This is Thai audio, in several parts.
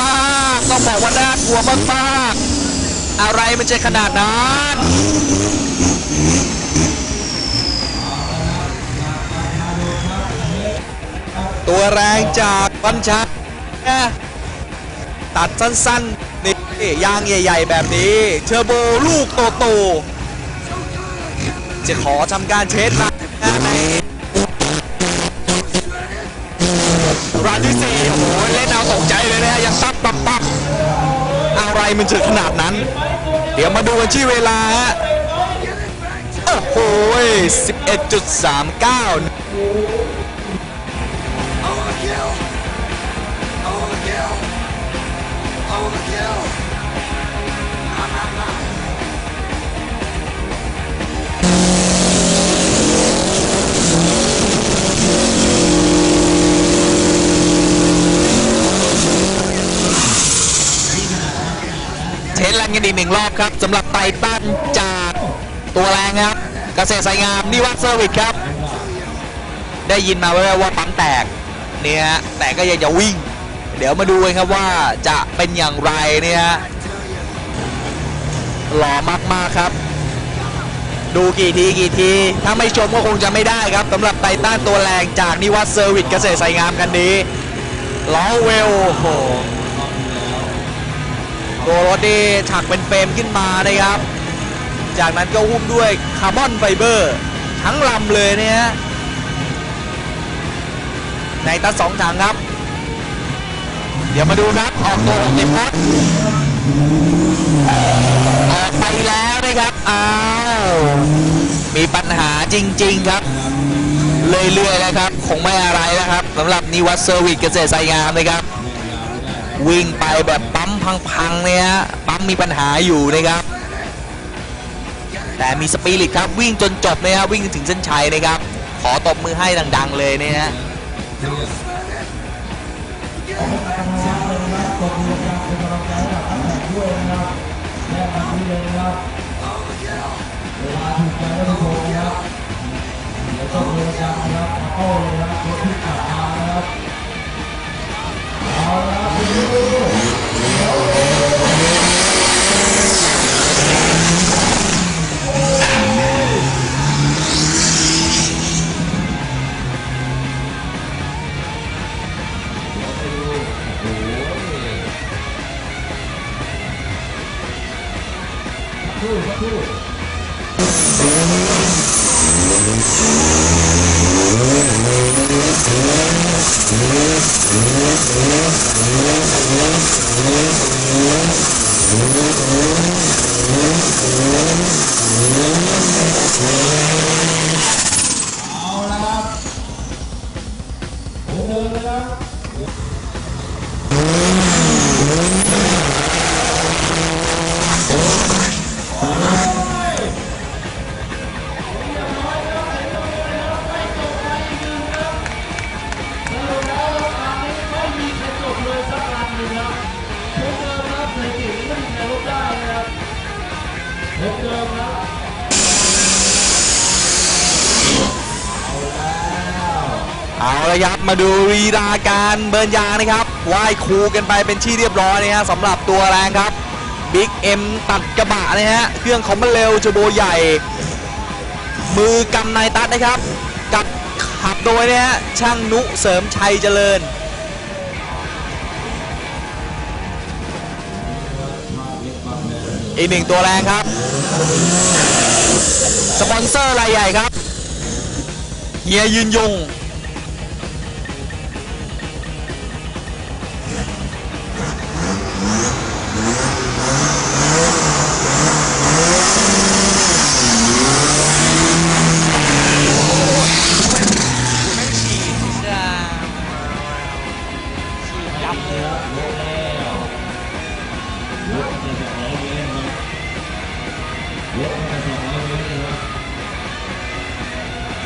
มากต้องบอกว่าน่ากลัวมากๆอะไรมันจะขนาดนั้นตัวแรงจากบัญชาตัดสั้นๆนี่ยางใหญ่ ๆ แบบนี้เทอร์โบลูกโตๆจะขอทำการเช็ดนะในร้านที่สี่ มันจะขนาดนั้น เดี๋ยวมาดูกันที่เวลาฮะโอ้โห11.39 เทสแรงกันอีกหนึ่งรอบครับสำหรับไททันจากตัวแรงครับเกษตรสายงามนิวัฒน์เซอร์วิสครับ ได้ยินมาแว่วๆว่าปั๊มแตกเนี่ยแต่ก็ยังจะวิ่ง เดี๋ยวมาดูกันครับว่าจะเป็นอย่างไรเนี่ยหล่อมากๆครับ ดูกี่ทีกี่ที ถ้าไม่ชมก็คงจะไม่ได้ครับสำหรับไททันตัวแรงจากนิวัฒน์เซอร์วิสเกษตรสายงามกันนี้ล้อเวลโอ้ โหตัวรถนี่ถักเป็นเฟรมขึ้นมานะครับ จากนั้นก็หุ้มด้วยคาร์บอนไฟเบอร์ทั้งลำเลยเนี่ย ในตัดสองถังครับ เดี๋ยวมาดูครับ ออกตัวของเต็มพอดออกไปแล้วนะครับ อ้าว มีปัญหาจริง ๆ ครับเรื่อยๆแล้วครับ คงไม่อะไรแล้วครับสำหรับนิวัตเซอร์วิสเกษตรไซงามนะครับ วิ่งไปแบบ ปั๊มพังๆเนี่ยฮะปั๊มมีปัญหาอยู่นะครับ แต่มีสปิริตครับวิ่งจนจบนะครับวิ่งถึงเส้นชัยนะครับ ขอตบมือให้ดัง ๆ เลยเนี่ยฮะเอ Oh, oh, oh, oh. าละครับมาดูวีราการเบิร์นยางนะครับไหว้ครูกันไปเป็นที่เรียบร้อยนะฮะสำหรับตัวแรงครับบิ๊กเอ็มตัดกระบะนะฮะเครื่องของมันเร็วจูโบใหญ่ มือกำนายตัดนะครับกับขับโดยนะฮะช่างนุเสริมชัยเจริญอีกหนึ่งตัวแรงครับ สปอนเซอร์รายใหญ่ครับเฮียยืนยง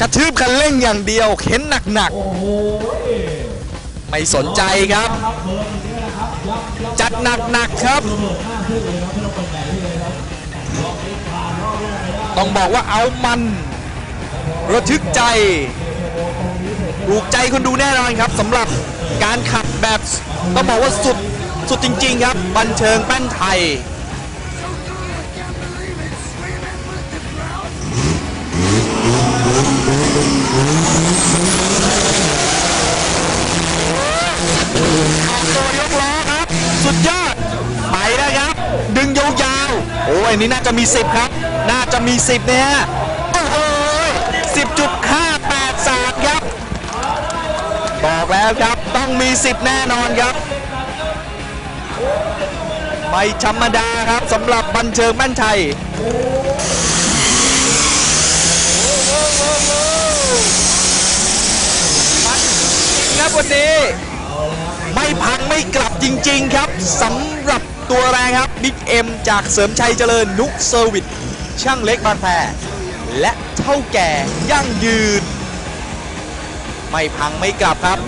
กระทืบคันเร่งอย่างเดียวเข็นหนักๆไม่สนใจครับ จัดหนักๆครับ ต้องบอกว่าเอามัน ระทึกใจถูกใจคนดูแน่นอนครับสำหรับการขับแบบต้องบอกว่าสุดสุดจริง ๆ ครับ บันเชิงแป้นไทย ตัวยกล้อครับ สุดยอด ไปแล้วครับ ดึงยาวๆ โอ้ยนนี้น่าจะมี 10 ครับ น่าจะมี 10เนี่ยโอ้โห10.583ครับ บอกแล้วครับต้องมี 10 แน่นอนครับไม่ธรรมดาครับสำหรับบันเชิงแม่นชัย มันจริง ครับวันนี้ ไม่พังไม่กลับจริง ๆ ครับสำหรับตัวแรงครับบิ๊กเอ็มจากเสริมชัยเจริญนุกเซอร์วิสช่างเล็กบางแพและเท่าแก่ยั่งยืน ไม่พังไม่กลับครับ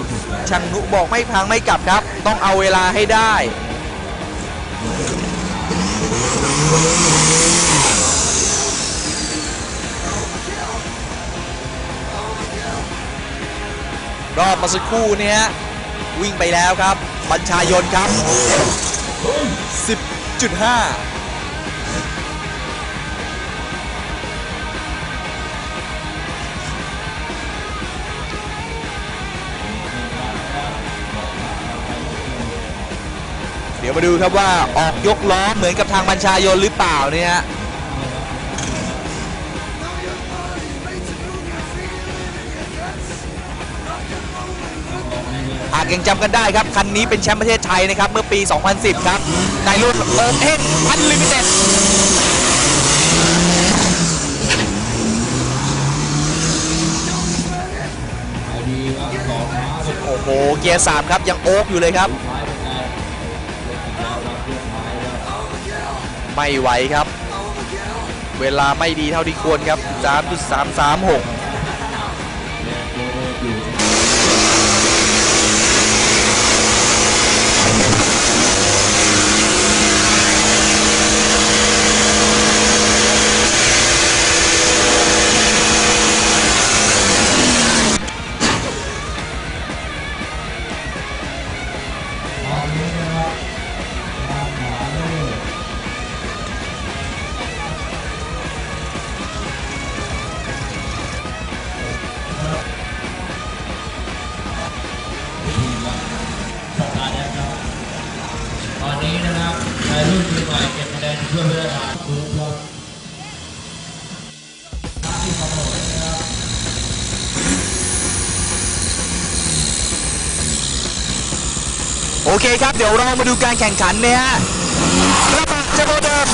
ช่างนุบอกไม่พังไม่กลับครับ ต้องเอาเวลาให้ได้ รอบมาสักครู่เนี่ยวิ่งไปแล้วครับ บัญชายนครับ 10.5เดี๋ยวมาดูครับว่าออกยกล้อเหมือนกับทางบัญชายนหรือเปล่าเนี่ย กยังจำกันได้ครับ คันนี้เป็นแชมป์ประเทศไทยนะครับ เมื่อปี 2010 ครับ ในรุ่นโอเพนพันลิมิเต็ดโอ้โห เกียร์สามครับ ยังโอ๊กอยู่เลยครับ ไม่ไหวครับ เวลาไม่ดีเท่าที่ควรครับ 3.336 ตอนนี้นะครับในรุ่นปีใหม่เก็บคะแนนเพื่อเพื่อนาคือครับโอเคครับ เดี๋ยวเรามาดูการแข่งขันนี่ยฮะกระบะเจโบเดิม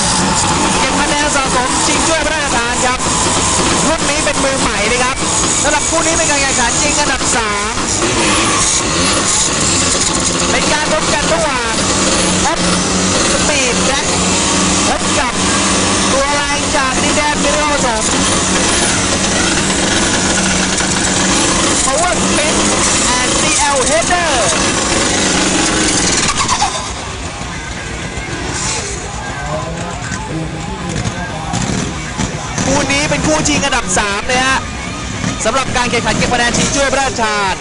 เก็บคะแนนสะสมชิงช่วยพระราชทานครับรุ่นนี้เป็นมือใหม่นะครับสำหรับคู่นี้เป็นการแข่งขันจริงอันดับ3 เป็นการพบกันระหว่างออฟสปีดและพบกับตัวแรงจากดินแดนมิโรสม Power Spin and CL Header คู่นี้เป็นคู่ชิงอันดับ3เลยฮะสำหรับการแข่งขันเก็บคะแนนชิงช่วยพระราชทาน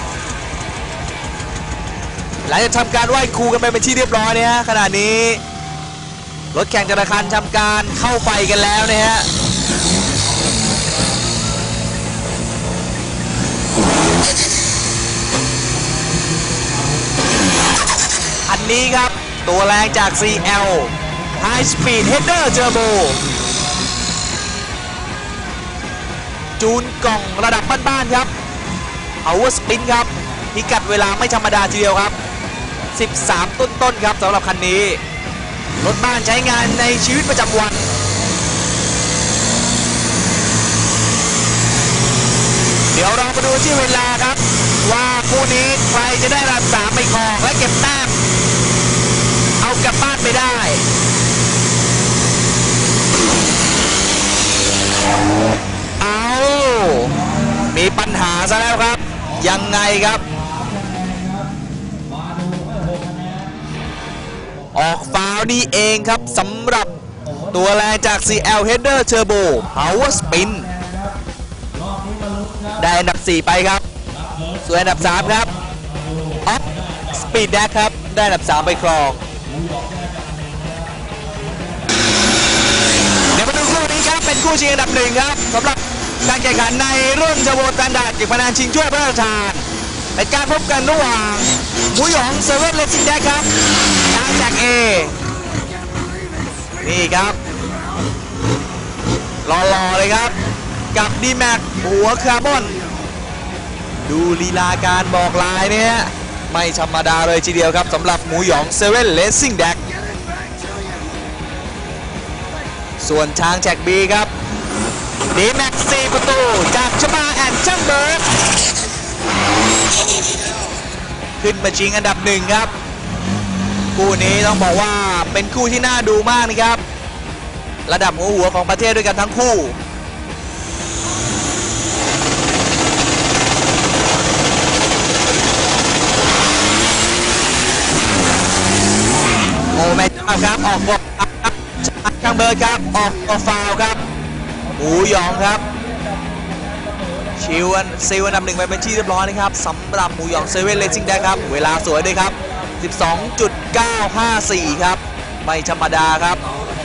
หลังจากทำการไหว้ครูกันไปเป็นที่เรียบร้อยเนี่ยฮะขณะนี้ รถแข่งแต่ละคันทำการเข้าไปกันแล้วนี่ยฮะอันนี้ครับตัวแรงจาก CL High Speed Header Turbo จูนกล่องระดับบ้านๆครับ Power Spin ครับพิกัดเวลาไม่ธรรมดาทีเดียวครับ 13 ต้นต้นครับสำหรับคันนี้ รถบ้านใช้งานในชีวิตประจำวัน เดี๋ยวเราไปดูที่เวลาครับ ว่าคู่นี้ใครจะได้รับสามไปครองและเก็บแต้งเอากลับบ้านไปได้เอามีปัญหาซะแล้วครับ ยังไงครับ ออกฟาวล์นี่เองครับสำหรับตัวแรงจาก CL Header Turbo Power Spin รอบนี้มาลุ้นได้อันดับ 4 ไปครับ ส่วนอันดับ 3 ครับ Off Speed Dash ครับ ได้อันดับ 3 ไปครองเดี๋ยวมาดูคู่นี้ครับ เป็นคู่ชิงอันดับหนึ่งครับสำหรับการแข่งขันในรุ่นเทอร์โบสแตนดาร์ดเก็บคะแนนชิงถ้วยพระราชทานเป็นการพบกันระหว่างมูหยองเซเว่นเลสซิ่งแดกครับ นี่ครับรอๆเลยครับ กับดีแม็กหัวคาร์บอนดูลีลาการบอกลายเนี่ยไม่ธรรมดาเลยทีเดียวครับสำหรับหมูหยองเซเว่นเลสซิ่งแดกส่วนช้างแจ็คบีครับดีแม็กซีประตูจากชมาแอนช่างเบิร์กขึ้นมาชิงอันดับหนึ่งครับ คู่นี้ต้องบอกว่าเป็นคู่ที่น่าดูมากนะครับ ระดับหัวหัวของประเทศด้วยกันทั้งคู่โอ้แม่เจ้าครับออกบอลครับช่างเบิร์ครับออกตัวฟาวครับหมูยองครับชิวันซิลอันดับหนึ่งไปเป็นที่เรียบร้อยนะครับสำหรับหมูยองเซเว่นเลสซิ่งได้ครับ เวลาสวยด้วยครับ 9.54 ครับ ไม่ธรรมดาครับ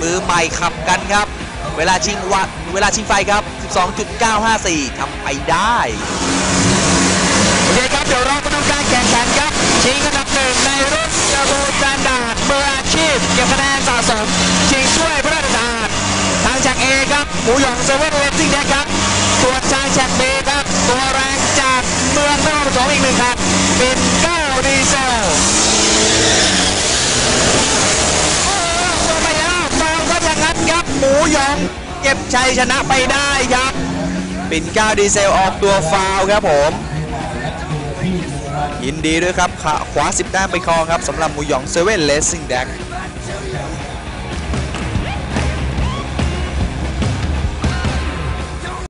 มือใหม่ขับกันครับ เวลาชิงวัดเวลาชิงไฟครับ 12.954 ทำไปได้ โอเคครับ เดี๋ยวเรามาดูการแข่งขันครับ ชิงอันดับหนึ่งในรุ่นเทอร์โบสแตนดาร์ดมืออาชีพ เก็บคะแนนสะสม ชิงถ้วยพระราชทานทางจากเอครับ หมูหยองเซเว่นเลสซิ่งแดครับส่วนทางจากเบครับ ตัวแรงจากเมืองนครปฐมอีกหนึ่งครับ เป็นเก้าดีเซล โอ้โหตัวไปแล้วฟองก็อย่างนั้นครับ หมูหยองเก็บชัยชนะไปได้ครับ ปิ่นเก้าดีเซลออกตัวฟาวครับผมยินดีด้วยครับขวาขวา10แต้มไปครองครับสำหรับมูหยองเซเว่นเลสซิ่งแดก